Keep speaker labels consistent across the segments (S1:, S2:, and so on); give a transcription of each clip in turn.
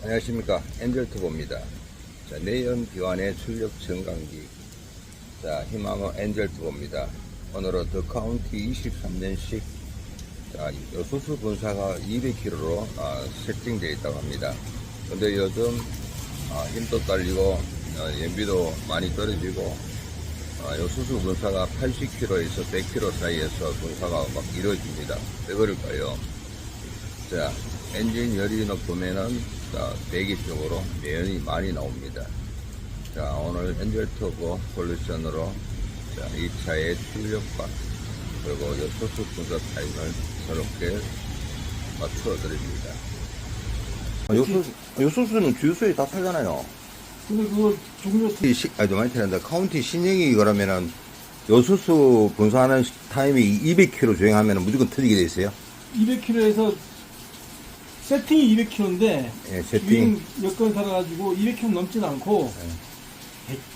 S1: 안녕하십니까. 엔젤투보입니다. 자 내연 비완의 출력 증강기. 자 희망은 엔젤투보입니다. 오늘은 더 카운티 23년식. 자 요소수 분사가 200kg로 아, 세팅되어 있다고 합니다. 근데 요즘 아, 힘도 딸리고 아, 연비도 많이 떨어지고 아, 요소수 분사가 80kg에서 100kg 사이에서 분사가 막 이루어집니다. 왜 그럴까요? 자, 엔진 열이 높으면은 자, 배기 쪽으로 매연이 많이 나옵니다. 자, 오늘 엔젤 터보 솔루션으로 자, 이 차의 출력과 그리고 요소수 분석 타임을 새롭게 맞추어 드립니다. 요소수, 요소수는 주유소에 다 팔잖아요.
S2: 근데 그거 종류
S1: 이 시, 아니, 많이 틀린다. 카운티 신형이 그러면은 요소수 분사하는 타임이 200km 주행하면 무조건 터지게 돼 있어요.
S2: 200km에서 세팅이 200km인데
S1: 예, 세팅.
S2: 여건 살아가지고 200km 넘진 않고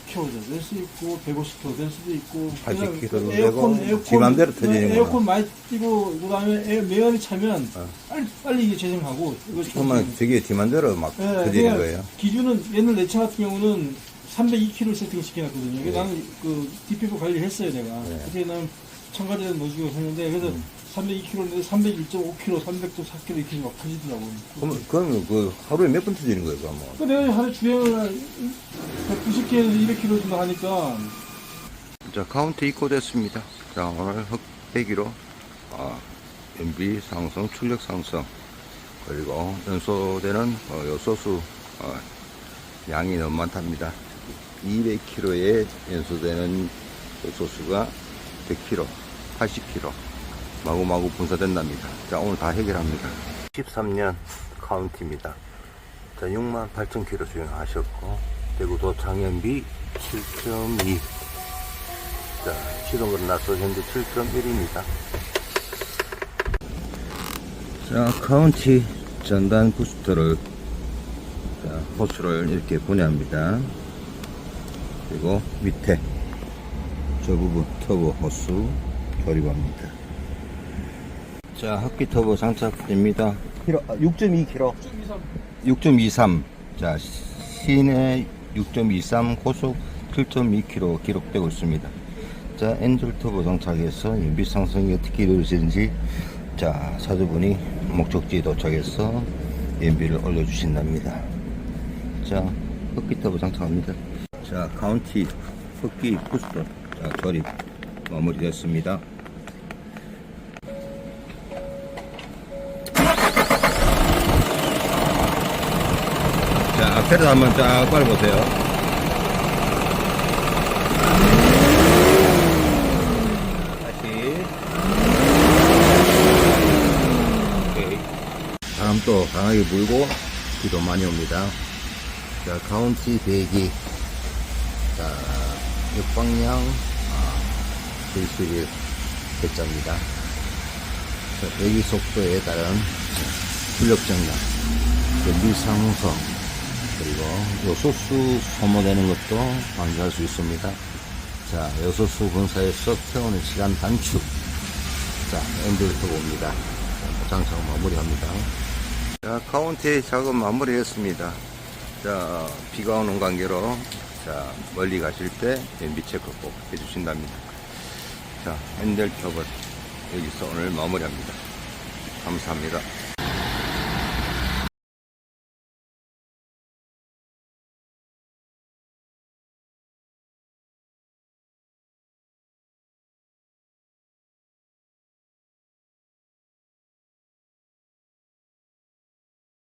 S2: 100km도 될 수 있고 150km 될 수도 있고
S1: 80km 도
S2: 그냥 에어컨
S1: 되고
S2: 에어컨
S1: 지 맘대로 터지는구나.
S2: 에어컨 많이 뛰고 그다음에 에- 매연이 차면
S1: 어.
S2: 빨리 빨리 이게 재생하고 이거
S1: 그러면 저게 뒤만대로 막
S2: 예,
S1: 터지는
S2: 그냥
S1: 거예요.
S2: 기준은 옛날 내 차 같은 경우는 302km 세팅 시켜놨거든요.
S1: 네.
S2: 그래서 나는 그 DPF 관리를 했어요, 내가.
S1: 네.
S2: 그때 나는 첨가제를 넣어주고 했는데, 그래서
S1: 음.
S2: 302km인데 301.5km, 300도 4km 이렇게 막 터지더라고요.
S1: 그러면, 그러면 그 하루에 몇 번 터지는 거예요, 그러면?
S2: 그 내가 하루 주행을 190km에서 200km 정도 하니까,
S1: 자, 카운트 입고됐습니다. 자, 오늘 흑배기로, 아, 연비 상승, 출력 상승, 그리고 연소되는 어, 요소수, 어, 양이 너무 많답니다. 200kg에 연소되는 요소수가 100kg, 80kg, 마구마구 분사된답니다. 자, 오늘 다 해결합니다. 13년 카운티입니다. 자, 6만 8천 킬로 주행하셨고, 대구 도창연비 7.2. 자, 시동을 나서 현재 7.1입니다. 자, 카운티 전단 부스터를, 자, 호스를 이렇게 분해합니다. 그리고 밑에 저 부분 터보 호스 조립합니다. 자, 흡기 터보 장착됩니다. 6.2kg. 6.23. 자, 시내 6.23, 고속 7.2km 기록되고 있습니다. 자, 엔젤 터보 장착해서 연비 상승이 어떻게 이루어지는지, 자, 사주분이 목적지에 도착해서 연비를 올려주신답니다. 자, 흡기 터보 장착합니다. 자, 카운티 흡기 부스터, 자, 조립 마무리됐습니다. 앞에를 한번 쫙 밟아보세요. 다시. 바람도 강하게 불고, 비도 많이 옵니다. 자, 카운티 배기. 자, 역방향, 아, 71 대자입니다. 자, 배기 속도에 따른 출력 정량, 연비 상승, 그리고 요소수 소모되는 것도 방지할 수 있습니다. 자, 요소수 분사에서 태우는 시간 단축. 자, 엔들터 봅니다. 자, 장착 마무리합니다. 자, 카운티 작업 마무리했습니다. 자, 비가 오는 관계로, 자, 멀리 가실 때 연비 체크 꼭 해주신답니다. 자, 엔델 톱은 여기서 오늘 마무리합니다. 감사합니다.